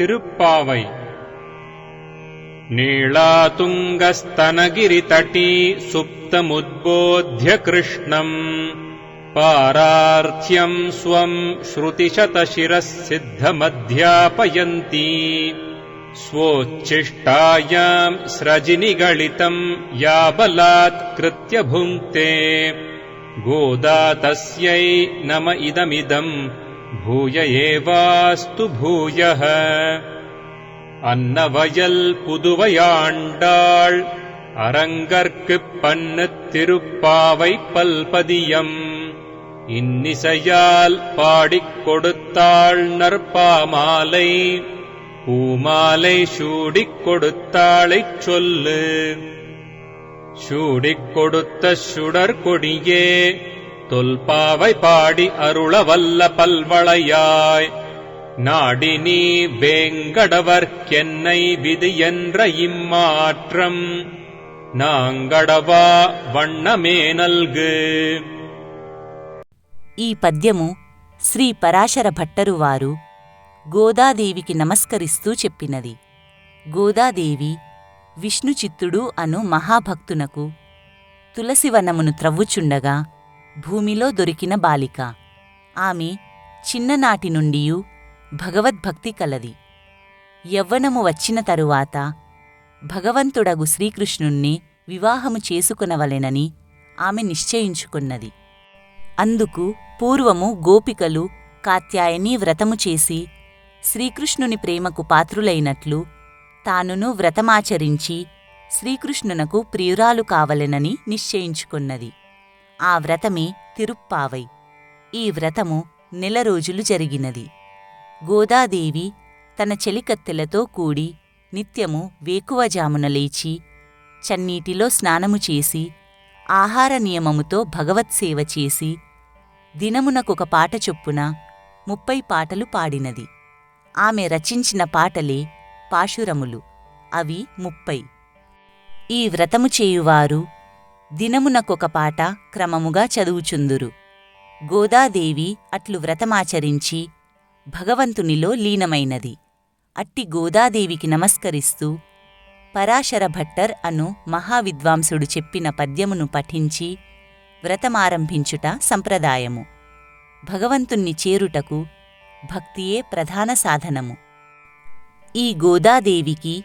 तिरुप्पावै नीळातुङ्गस्तनगिरितटी सुप्तमुद्बोध्य कृष्णम् पारार्थ्यम् स्वम् श्रुतिशतशिरः सिद्धमध्यापयन्ती स्वोच्छिष्टायाम् स्रजिनिगलितम् या बलात्कृत्य भुङ्क्ते गोदा तस्यै नम इदमिदम् भूय एवास्तु भूयः அன்னவயல் புதுவையாண்டாள் அரங்கற்குப் பண்ணுத் திருப்பாவை பல்பதியம் இன்னிசையால் பாடிக் கொடுத்தாள் நற்பாமாலை பூமாலை சூடிக் கொடுத்தாளைச் சொல்லு சூடிக் கொடுத்த சுடர் கொடியே தொல்பாவை பாடி அருளவல்ல பல்வளையாய் நாடினி வேங்கடவர்க்கென்னை விதி என்ற இம்மாற்றம் நாங்கடவா வண்ணமே நல்கு ఈ పద్యము శ్రీ పరాశర భట్టరు వారు గోదాదేవికి నమస్కరిస్తూ చెప్పినది గోదాదేవి విష్ణుచిత్తుడు అను మహాభక్తునకు తులసివనమును త్రవ్వుచుండగా భూమిలో దొరికిన బాలిక. ఆమె చిన్ననాటి నుండియూ భగవద్భక్తి కలది. యవ్వనము వచ్చిన తరువాత భగవంతుడగు శ్రీకృష్ణుణ్ణి వివాహము చేసుకునవలెనని ఆమె నిశ్చయించుకున్నది. అందుకు పూర్వము గోపికలు కాత్యాయని వ్రతము చేసి శ్రీకృష్ణుని ప్రేమకు పాత్రులైనట్లు తానును వ్రతమాచరించి శ్రీకృష్ణునకు ప్రియురాలు కావలెనని నిశ్చయించుకున్నది. ఆ వ్రతమే తిరుప్పావై. ఈ వ్రతము నెల రోజులు జరిగినది. గోదాదేవి తన చెలికత్తెలతో కూడి నిత్యము వేకువజామున లేచి చన్నీటిలో స్నానము చేసి ఆహార నియమముతో భగవత్సేవ చేసి దినమునకొక పాట చొప్పున ముప్పై పాటలు పాడినది. ఆమె రచించిన పాటలే పాశురములు. అవి ముప్పై. ఈ వ్రతము చేయువారు దినమునకొక పాట క్రమముగా చదువుచుందురు. గోదాదేవి అట్లు వ్రతమాచరించి భగవంతునిలో లీనమైనది. అట్టి గోదాదేవికి నమస్కరిస్తూ పరాశర భట్టర్ అను మహావిద్వాంసుడు చెప్పిన పద్యమును పఠించి వ్రతమారంభించుట సంప్రదాయము. భగవంతుణ్ణి చేరుటకు భక్తియే ప్రధాన సాధనము. ఈ గోదాదేవికి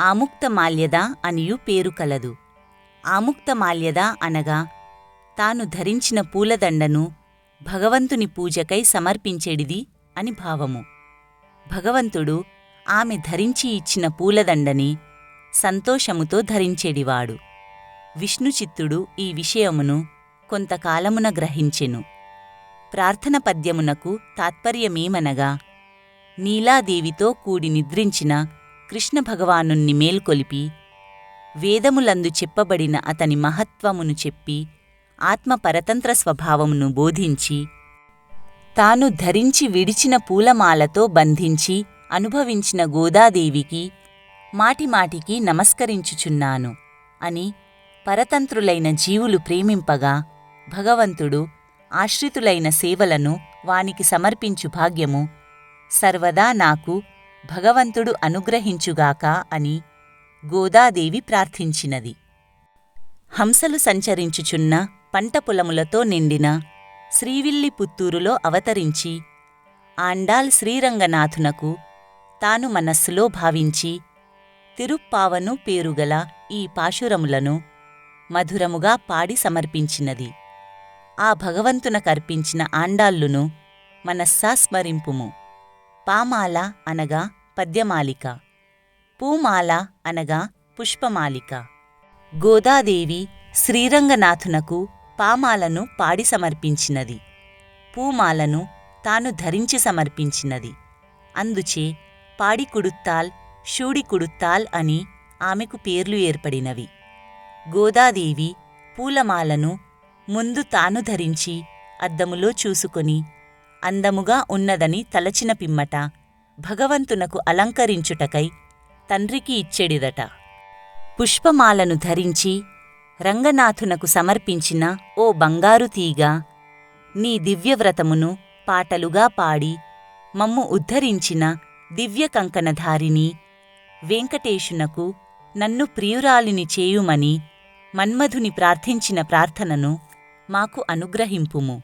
ఆముక్తమాల్యద అనియు పేరు కలదు. ఆముక్తమాల్యద అనగా తాను ధరించిన పూలదండను భగవంతుని పూజకై సమర్పించెడిది అని భావము. భగవంతుడు ఆమె ధరించి ఇచ్చిన పూలదండని సంతోషముతో ధరించెడివాడు. విష్ణుచిత్తుడు ఈ విషయమును కొంతకాలమున గ్రహించెను. ప్రార్థన పద్యమునకు తాత్పర్యమేమనగా నీలాదేవితో కూడి నిద్రించిన కృష్ణ భగవానుణ్ణి మేల్కొలిపి వేదములందు చెప్పబడిన అతని మహత్వమును చెప్పి ఆత్మపరతంత్ర స్వభావమును బోధించి తాను ధరించి విడిచిన పూలమాలతో బంధించి అనుభవించిన గోదాదేవికి మాటిమాటికి నమస్కరించుచున్నాను అని పరతంత్రులైన జీవులు ప్రేమింపగా భగవంతుడు ఆశ్రితులైన సేవలను వానికి సమర్పించు భాగ్యము సర్వదా నాకు భగవంతుడు అనుగ్రహించుగాక అని గోదాదేవి ప్రార్థించినది. హంసలు సంచరించుచున్న పంట పొలములతో నిండిన శ్రీవిల్లి పుత్తూరులో అవతరించి ఆండాల్ శ్రీరంగనాథునకు తాను మనస్సులో భావించి తిరుప్పావను పేరుగల ఈ పాశురములను మధురముగా పాడి సమర్పించినది. ఆ భగవంతునకర్పించిన ఆండాళ్ళును మనస్సా స్మరింపుము. పామాల అనగా పద్యమాలిక. పూమాల అనగా పుష్పమాలిక. గోదాదేవి శ్రీరంగనాథునకు పామాలను పాడి సమర్పించినది. పూమాలను తాను ధరించి సమర్పించినది. అందుచే పాడి కుడుత్తాల్ షూడి కుడుత్తాల్ అని ఆమెకు పేర్లు ఏర్పడినవి. గోదాదేవి పూలమాలను ముందు తాను ధరించి అద్దములో చూసుకొని అందముగా ఉన్నదని తలచిన పిమ్మట భగవంతునకు అలంకరించుటకై తండ్రికి ఇచ్చెడిదట. పుష్పమాలను ధరించి రంగనాథునకు సమర్పించిన ఓ బంగారు తీగ నీ దివ్యవ్రతమును పాటలుగా పాడి మమ్ము ఉద్ధరించిన దివ్యకంకణధారిని వెంకటేశునకు నన్ను ప్రియురాలిని చేయుమని మన్మధుని ప్రార్థించిన ప్రార్థనను మాకు అనుగ్రహింపుము.